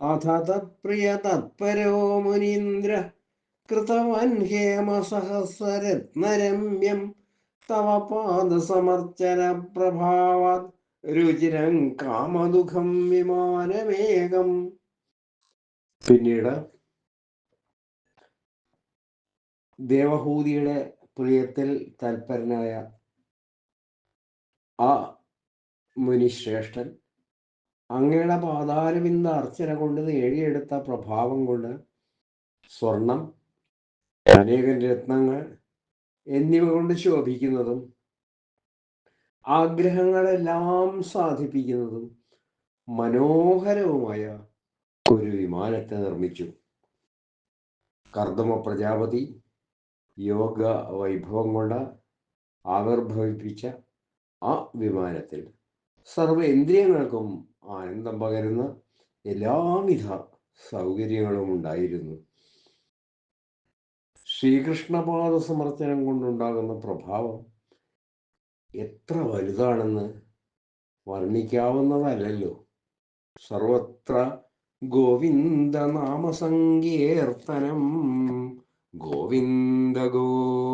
അഥ തത്പ്രിയ തത്പരോ മുനീന്ദ്ര കൃതവൻ ഹേമസഹസ്രരത്നരമ്യം തവ പാദസമർച്ചന പ്രഭാവാത് രുചിരം കാമദുഃഖം വിമാനവേഗം പിന്നീട് ദേവഹൂതിയുടെ പ്രിയത്തിൽ തൽപരനായ ആ മുനിശ്രേഷ്ഠൻ അങ്ങയുടെ പാതാരവിന്ദ അർച്ചന കൊണ്ട് നേടിയെടുത്ത പ്രഭാവം കൊണ്ട് സ്വർണം അനേകം രത്നങ്ങൾ എന്നിവ കൊണ്ട് ശോഭിക്കുന്നതും ആഗ്രഹങ്ങളെല്ലാം സാധിപ്പിക്കുന്നതും മനോഹരവുമായ ഒരു വിമാനത്തെ നിർമ്മിച്ചു. കർദമ പ്രജാപതി യോഗ വൈഭവം കൊണ്ട് ആവിർഭവിപ്പിച്ച ആ വിമാനത്തിൽ സർവേന്ദ്രിയങ്ങൾക്കും ആനന്ദം പകരുന്ന എല്ലാവിധ സൗകര്യങ്ങളും ഉണ്ടായിരുന്നു. ശ്രീകൃഷ്ണപാദ സമർത്ഥനം കൊണ്ടുണ്ടാകുന്ന പ്രഭാവം എത്ര വലുതാണെന്ന് വർണിക്കാവുന്നതല്ലോ സർവത്ര ഗോവിന്ദ നാമസങ്കീർത്തനം ഗോവിന്ദ ഗോവിന്ദ